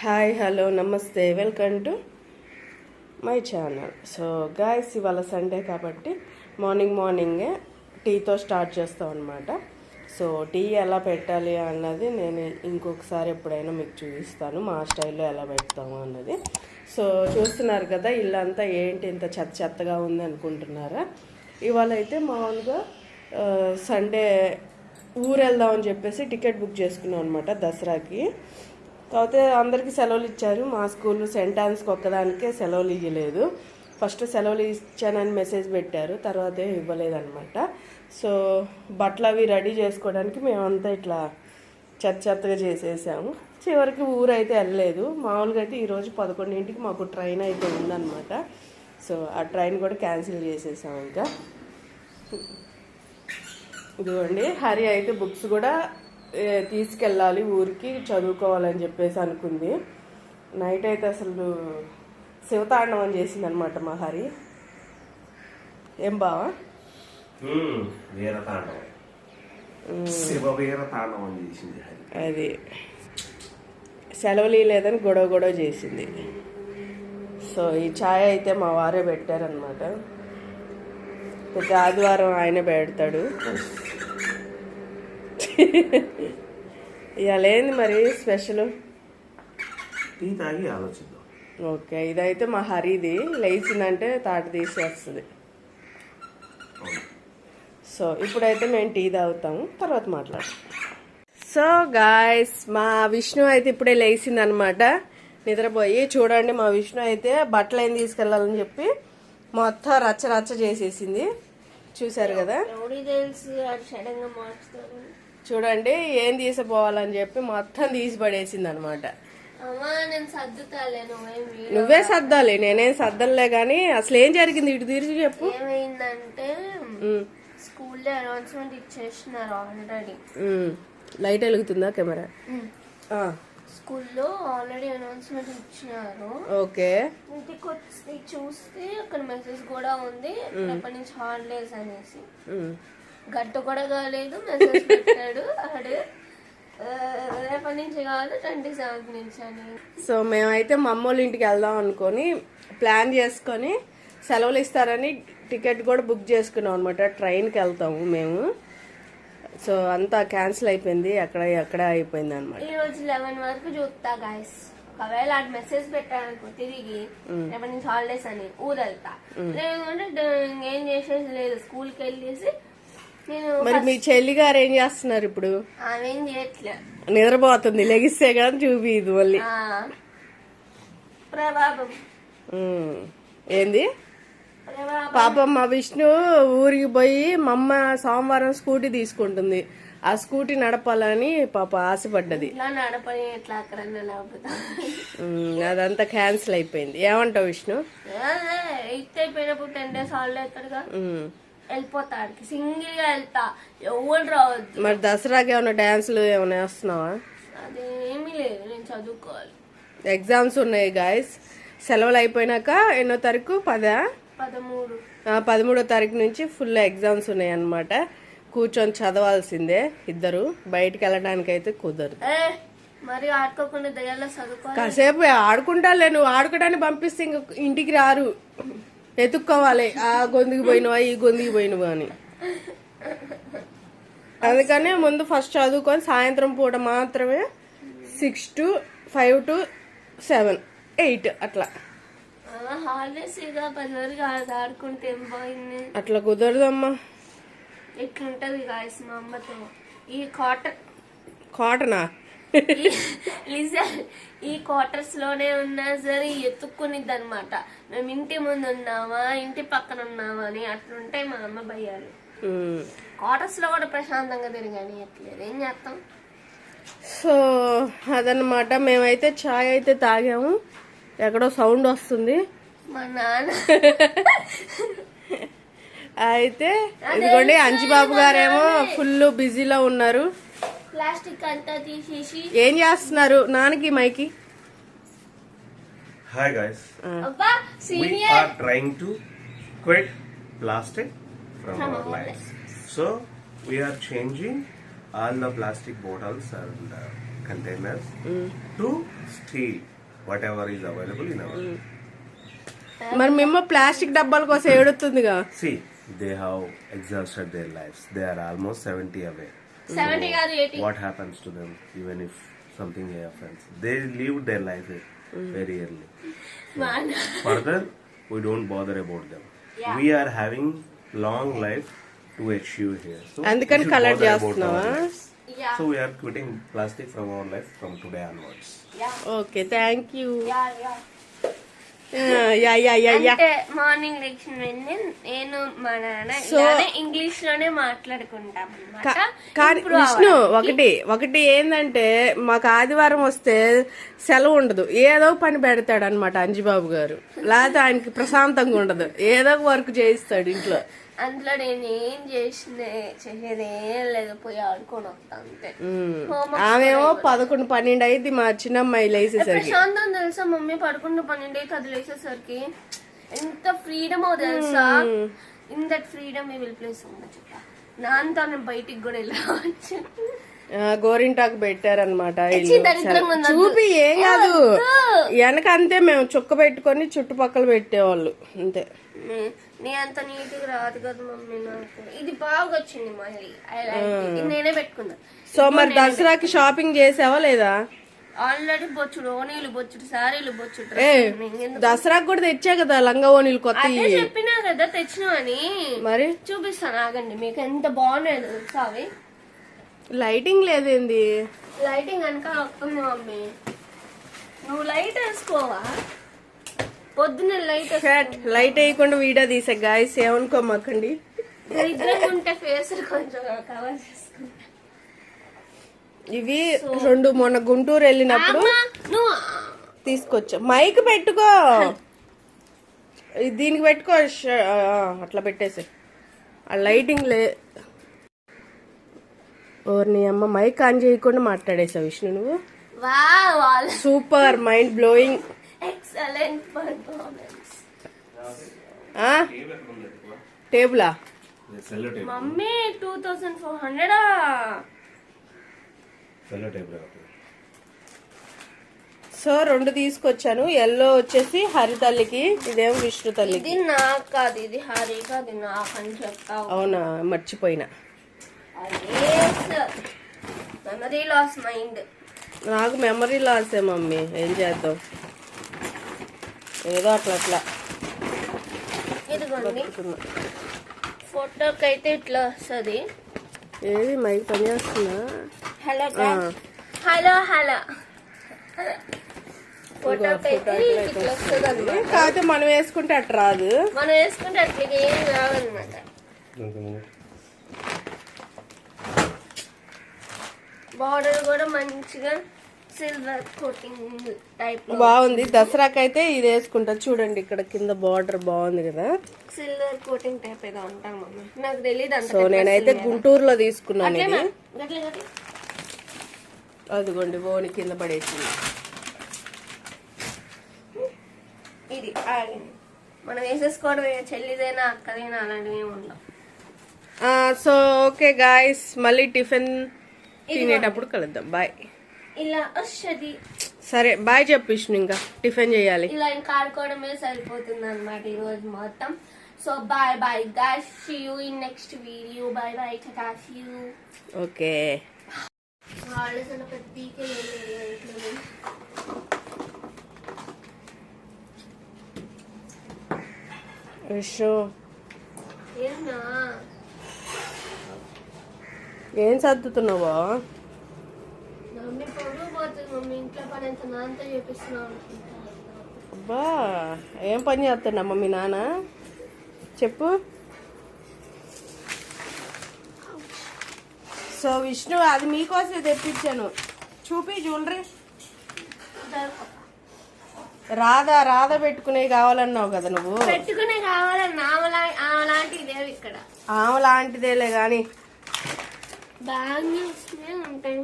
Hi hello నమస్తే. Welcome to my channel so guys ఇవాళ Sunday కాబట్టి మార్నింగ్ మార్నింగే టీతో స్టార్ట్ చేస్తాం అనమాట సో టీ ఎలా పెట్టాలి అన్నది నేను ఇంకొకసారి ఎప్పుడైనా మీకు చూపిస్తాను. మా స్టైల్లో ఎలా పెడతాము అన్నది. సో చూస్తున్నారు కదా ఇల్లంతా ఏంటి ఇంత చెత్త చెత్తగా ఉంది అనుకుంటున్నారా? ఇవాళ అయితే మామూలుగా సండే ఊరు వెళ్దామని చెప్పేసి టికెట్ బుక్ చేసుకున్నాం అనమాట దసరాకి. కాకపోతే అందరికీ సెలవులు ఇచ్చారు. మా స్కూల్ సెంట్ ఆన్స్కి ఒక్కదానికే సెలవులు ఇవ్వలేదు ఫస్ట్ సెలవులు ఇచ్చానని మెసేజ్ పెట్టారు. తర్వాత ఏం ఇవ్వలేదన్నమాట. సో బట్టలు అవి రెడీ చేసుకోవడానికి మేమంతా ఇట్లా చెత్త చెత్తగా చేసేసాము. చివరికి ఊరైతే వెళ్ళలేదు. మామూలుగా అయితే ఈరోజు పదకొండింటికి మాకు ట్రైన్ అయితే ఉందన్నమాట. సో ఆ ట్రైన్ కూడా క్యాన్సిల్ చేసేసాం ఇంకా. ఇదిగోండి హరి అయితే బుక్స్ కూడా తీసుకెళ్ళాలి ఊరికి చదువుకోవాలని చెప్పేసి అనుకుంది. నైట్ అయితే అసలు శివతాండవం చేసింది అనమాట మా హరి ఏం బావా చేసింది అది. సెలవులు లేదని గొడవ గొడవ చేసింది. సో ఈ ఛాయ్ అయితే మా వారే పెట్టారనమాట ప్రతి ఆదివారం ఆయనే పెడతాడు. ఇవాళ ఏంది మరి స్పెషల్? టీ తాగి ఆలోచిద్దాం. ఓకే ఇదైతే మా హరిది లేచిందంటే తాట తీసేస్తుంది. సో ఇప్పుడైతే మేము టీ తాగుతాము తర్వాత మాట్లాడతాం. సో గాయస్ మా విష్ణు అయితే ఇప్పుడే లేచింది అనమాట నిద్రపోయి చూడండి మా విష్ణు అయితే బట్టలు ఏం తీసుకెళ్ళాలని చెప్పి మొత్తం రచ్చ రచ్చ చేసేసింది. చూశారు కదా? చూడండి ఏం తీసుకుపోవాలని చెప్పి మొత్తం తీసి పడేసింది అనమాట అమ్మా నేను సర్దుతాలే నువ్వేం సర్దాలి నేనేం సర్దనులే కానీ అసలు ఏం జరిగింది? ఇటు తిరిగి చెప్పు. ఏమైందంటే స్కూల్లో అనౌన్స్మెంట్ ఇచ్చేసినారు ఆల్రెడీ. లైట్ వెలుగుతుందా కెమెరా? స్కూల్లో ఆల్రెడీ అనౌన్స్మెంట్ ఇచ్చినారు. ఓకే. ఇంటికి వచ్చి చూస్తే అక్కడ మెసేజ్ కూడా ఉంది రేపటి నుంచి హాలిడేస్ అనేసి. గట్ట కూడా కాలేదు మెసేజ్ పెట్టాడు ఆడు రేపటి నుంచి కాదు ట్వంటీ సెవెంత్ నుంచి అని. సో మేమైతే మా అమ్మోళ్ళ ఇంటికి వెళ్దాం అనుకొని ప్లాన్ చేసుకొని సెలవులు ఇస్తారని టికెట్ కూడా బుక్ చేసుకున్నాం అనమాట ట్రైన్కి వెళ్తాము మేము. సో అంతా క్యాన్సిల్ అయిపోయింది అక్కడ అక్కడ అయిపోయింది అనమాట ఈ రోజు లెవెన్ వరకు చూస్తా గాయస్ ఒకవేళ ఆడు మెసేజ్ పెట్టాడనుకో తిరిగి రేపటి నుంచి హాలిడేస్ అని ఊరు వెళ్తా లేకుంటే ఏం చేసేది లేదు స్కూల్కి వెళ్ళేసి మరి మీ చెల్లి గారు ఏం చేస్తున్నారు ఇప్పుడు? నిద్రపోతుంది లెగిస్తే కానీ చూపి ఇది మళ్ళీ. ఏంది? పాపం మా విష్ణు ఊరికి పోయి మా అమ్మ సోమవారం స్కూటీ తీసుకుంటుంది. ఆ స్కూటీ నడపాలని పాప ఆశపడ్డది. అదంతా క్యాన్సిల్ అయిపోయింది. ఏమంటావు విష్ణు? వెళ్ళిపోతాడికి సింగిల్గా వెళ్తా. ఎవరు రావద్దు. మరి దసరాకి ఏమైనా డ్యాన్సులు ఏమైనా వేస్తున్నావా? అదేమీ లేదు. నేను చదువుకోవాలి. ఎగ్జామ్స్ ఉన్నాయి గాయస్. సెలవులు అయిపోయినాక ఎన్నో తారీఖు? పదా? పదమూడు. పదమూడో తారీఖు నుంచి ఫుల్ ఎగ్జామ్స్ ఉన్నాయి అన్నమాట కూర్చొని చదవాల్సిందే ఇద్దరు. బయటికి వెళ్ళడానికి అయితే కుదరదు. మరి ఆడుకోకుండా దయ్యాల్లో చదువుకోవాలి. కాసేపు ఆడుకుంటాలే. నువ్వు ఆడుకోవడానికి పంపిస్తే ఇంక ఇంటికి రారు. ఎత్తుక్కోవాలి. ఆ గొంతుకి పోయినవా ఈ గొంతుకి పోయినవా అని. అందుకనే ముందు ఫస్ట్ చదువుకొని సాయంత్రం పూట మాత్రమే six to five to seven eight అట్లా. అట్లా కుదరదమ్మా. ఎట్లుంటది గాయస్ మా అమ్మతో? ఈ క్వార్టర్ కాటనా ఈ క్వార్టర్స్లోనే ఉన్నా సరే ఎత్తుక్కునిద్ది అనమాట మేము ఇంటి ముందు ఉన్నామా ఇంటి పక్కన ఉన్నామా అని అట్లుంటాయి మా అమ్మ భయాలు. క్వార్టర్స్లో కూడా ప్రశాంతంగా తిరగాని ఎట్లేదు ఏం చేస్తాం? సో అదనమాట మేమైతే చాయ్ అయితే తాగాము. ఎక్కడో సౌండ్ వస్తుంది. మా నాన్న. అయితే ఇదిగోండి అంజిబాబు గారేమో ఫుల్ బిజీలో ఉన్నారు. ఏం చేస్తున్నారు? నాన్నకి మైకి. హాయ్ గైస్ అబ్బా are trying to quit plastic from our life so we are changing all the plastic bottles and containers to steel whatever is available in our మరి మేము ప్లాస్టిక్ డబ్బాల కోసం ఏడుతుందిగా see they have exhausted their lives they are almost seventy away seventy కాదు eighty What happens to them even if something happens? They live their life very early. Further, we don't bother about them. Yeah. We are having long life to achieve here. So, అందుకని we should colour bother about చేస్తున్నావా our lives. Yeah So we are quitting plastic from our life from today onwards. Yeah okay thank you yeah yeah yeah yeah yeah yeah అంటే morning లెక్షన్ వెళ్ళి నేను మా నాన్న ఇంగ్లీష్లోనే మాట్లాడుకుంటాం కానీ విష్ణు. ఒకటి ఒకటి ఏంటంటే మాకు ఆదివారం వస్తే సెలవు ఉండదు. ఏదో పని పెడతాడు అనమాట అంజిబాబు గారు. లేకపోతే ఆయనకి ప్రశాంతంగా ఉండదు. ఏదో వర్క్ చేయిస్తాడు ఇంట్లో. అందులో నేను ఏం చేసిన చేసేది ఏం లేదు. పోయి ఆడుకొని వస్తా అంతే. ఆమెమో పదకొండు పన్నెండు అయింది మా చిన్నమ్మాయి లేసేసరికి. ప్రశాంతం తెలుసా? మమ్మీ పడుకున్న పన్నెండే కది లేచేసరికి ఎంత ఫ్రీడమ్ తెలుసా? In that freedom will place ఉంది చెప్ప నాన్నతో నేను బయటికి కూడా వెళ్ళవచ్చు గోరింటాకు పెట్టారనమాట. చూపి ఏం కాదు. వెనక అంతే మేము చుక్క పెట్టుకొని చుట్టుపక్కల పెట్టేవాళ్ళు అంతే. నీ- అంత నీట్గా రాదు కదా మమ్మీ నాకు. ఇది బాగా వచ్చింది మళ్ళీ. నేనే పెట్టుకున్నా. సో మరి దసరాకి షాపింగ్ చేసావా లేదా? ఆల్రెడీ బొచ్చుడు ఓనీలు బొచ్చుడు సారీలు బొచ్చుడు దసరాకు కూడా తెచ్చా కదా లంగా ఓనీలు కొత్త చెప్పినా కదా తెచ్చినావని. మరి? చూపిస్తాను ఆగండి. మీకు ఎంత బాగున్నాయి తెలుసా అవి? లైటింగ్ లేదేంది? లైటింగ్ వస్తుంది మమ్మీ నువ్వు లైట్ వేసుకోవా? పొద్దున్న లైట్ ఫ్యాట్ లైట్ వేయకుండా వీడియో తీసా గాయస్ ఏమనుకోమాకండి? ఉంటే ఫేస్ కొంచెం కవర్ చేసుకుంటా. ఇవి రెండు మొన్న గుంటూరు వెళ్ళినప్పుడు తీసుకొచ్చా. మైక్ పెట్టుకో. దీనికి పెట్టుకో అట్లా పెట్టేసి ఆ లైటింగ్ లే ఓర్ని అమ్మ మైక్ ఆన్ చేయకుండా మాట్లాడేసావు విష్ణు నువ్వు. Wow super mind blowing. Excellent performance. టేబులా. Mummy two thousand four హండ్రెడా. సో రెండు తీసుకొచ్చాను. ఎల్లో వచ్చేసి హరితల్లికి ఇదేమో విష్ణు తల్లికి. ఇది నాకు కాదు ఇది హరిగా అది నాకు అని చెప్తావు. అవునా? మర్చిపోయినా. మెమరీ లాస్ మైండ్ నాకు మెమరీ లాసే మమ్మీ. ఏం చేద్దాం? ఏదో అట్లా అట్లా. ఇదిగోండి. ఫోటోకి అయితే ఇట్లా వస్తుంది. ఏది? మైక్ పని చేస్తున్నా హలో. హలో హలో ఫోటోకి అయితే ఇట్లా వస్తుంది. అనమాట కాకపోతే మనం వేసుకుంటే అట్లా రాదు. మనం వేసుకుంటే అట్లా ఏం రావన్నమాట బార్డర్ కూడా మంచిగా సిల్వర్ కోటింగ్ టైప్ బాగుంది. దసరాకైతే ఇది వేసుకుంటా. చూడండి ఇక్కడ కింద బార్డర్ బాగుంది కదా. సిల్వర్ కోటింగ్ టైప్ ఏదో అంటాం మమ్మీ నాకు తెలియదు సో నేనైతే గుంటూరులో తీసుకున్నాను ఇది. అదిగోండి బోని కింద పడేసింది. ఇది మనం వేసేసుకోవడం చెల్లిదైనా అక్కదైనా అలాంటివి ఏమి ఉండవు సో ఓకే గాయస్ మళ్ళీ టిఫిన్ తినేటప్పుడు కలుద్దాం. బాయ్ ఇలా వస్తుంది సరే బాయ్ చెప్పు విష్ణు ఇంకా. టిఫిన్ చేయాలి. ఇలా ఇంకా ఆడుకోవడమే సరిపోతుంది అనమాట ఈ రోజు మొత్తం so bye bye gosh you in next video bye bye టాటాష్ you okay holidays అన్న పెద్ద పీకే ఇంట్లో విష్ణు ఏం సర్దుతున్నావా మమ్మీ పొడుగు పోతుంది మమ్మీ ఇంట్లో పని ఎంత నాన్నతో చేపిస్తున్నావు అబ్బా ఏం పని చేస్తున్నామ్మా మీ నాన్న? చెప్పు. సో విష్ణు అది మీకోసమే తెప్పించాను. చూపి జ్యువెలరీ. రాధా రాధా పెట్టుకునేవి కావాలన్నావు కదా నువ్వు. పెట్టుకునే కావాలన్నా ఆమెలా ఆమెలాంటివి లేవు ఇక్కడ? ఆమె లాంటిదేలే కానీ బ్యాంగిల్స్ ఉంటాయి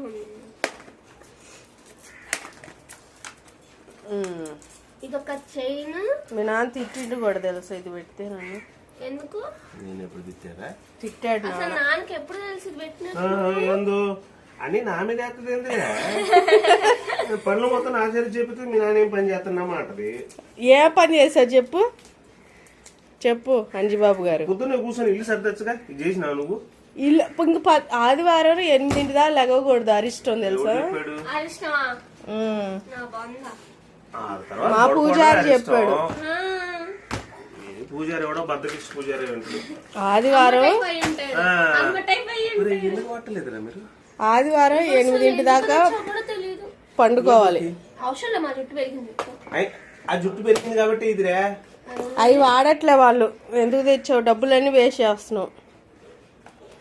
ఇది ఒక చైన్ మీ నాన్న తిట్టిండు కూడా తెలుసు ఇది పెడితే నన్ను ఎందుకు నేను ఎప్పుడు తిట్టారా తిట్టాడు అసలు నాన్నకి ఎప్పుడు తెలిసి పెట్టిన ಎಂದು అని నా మీద వేస్తుంది పనులు మొత్తం నా చేతి చెబితే మీ నాన్న ఏం పని చేస్తున్నామా అంటది ఏ పని చేశావు చెప్పు చెప్పు అంజిబాబు గారు పొద్దున్నే కూర్చొని ఇల్లు సర్దచ్చుగా ఇది చేసినావు నువ్వు ఇల్లు ఇంక ఆదివారం ఎనిమిదింటి దాకా లెగకూడదు అరిష్టం తెలుసా? మా పూజారి. చెప్పాడు. పూజారి ఎవడో పూజారి ఆదివారం ఆదివారం ఎనిమిదింటి దాకా పండుకోవాలి. ఆ జుట్టు పెరిగింది కాబట్టి ఇదిరా. అవి వాడట్లే వాళ్ళు. ఎందుకు తెచ్చావు? డబ్బులన్నీ వేస్ట్ చేస్తున్నావు.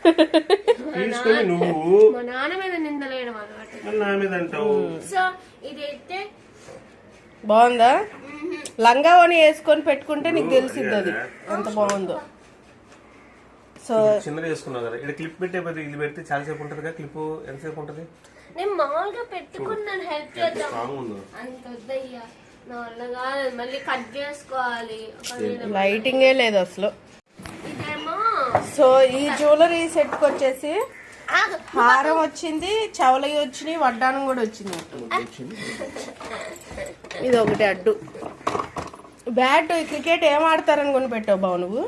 తీసుకొని నువ్వు మా నాన్న మీద నిందలేయడం నా మీద అంటావు. సో ఇదైతే బాగుందా? లంగా ఓని వేసుకొని పెట్టుకుంటే నీకు తెలిసింది అది. ఎంత బాగుందో. సో చిన్నది వేసుకున్నావు కదా. ఇక్కడ క్లిప్ పెట్టే బదులు ఇల్లు పెడితే చాలా సేపు ఉంటుంది కదా క్లిప్ ఎంతసేపు ఉంటుంది? నేను మామూలుగా పెట్టుకున్నాను హెల్ప్ చేద్దాం. అంత వద్దయ్యా. నా వల్ల కాదు మళ్ళీ కట్ చేసుకోవాలి. లైటింగే లేదు అసలు. సో ఈ జ్యువెలరీ సెట్కి వచ్చేసి. హారం వచ్చింది చవలవి వచ్చినాయి వడ్డానం కూడా వచ్చింది. ఇది ఒకటి అడ్డు. బ్యాట్ క్రికెట్ ఏం ఆడతారని కొని పెట్టావు బావు నువ్వు?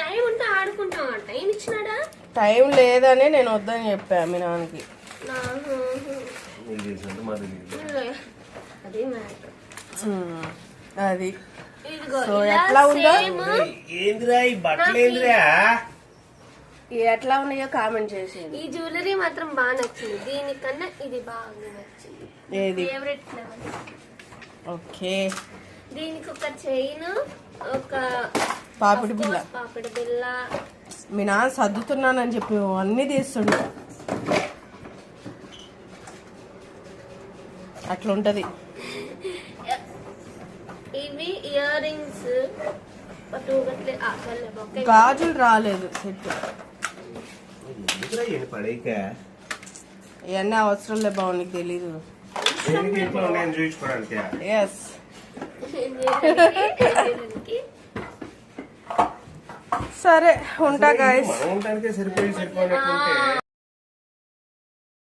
టైం ఉంటే ఆడుకుంటాం. టైం ఇచ్చినాడా? టైం లేదని నేను వద్దని చెప్పా మీ నాన్నకి. అది అది. సో ఎట్లా ఉందో? ఏందిరా ఈ బట్టలు ఏందిరా? ఎట్లా ఉన్నాయో కామెంట్ చేసేయండి. ఈ జ్యువెలరీ మాత్రం బాగా నచ్చింది. దీనికన్నా ఇది బాగా నచ్చింది. ఏది? Favourite flavour okay. దీనికి ఒక చైన్ ఒక పాపిడి బిల్ల పాపిడి బిల్ల మీ నాన్న సర్దుతున్నానని చెప్పి అన్నీ తీస్తుండు. అట్లుంటది. ఇవి ఇయర్ రింగ్స్. గాజులు రాలేదు సెట్. ఇవన్నీ అవసరం లే బావు నీకు తెలీదు. ఎస్? సరే ఉంటా గాయస్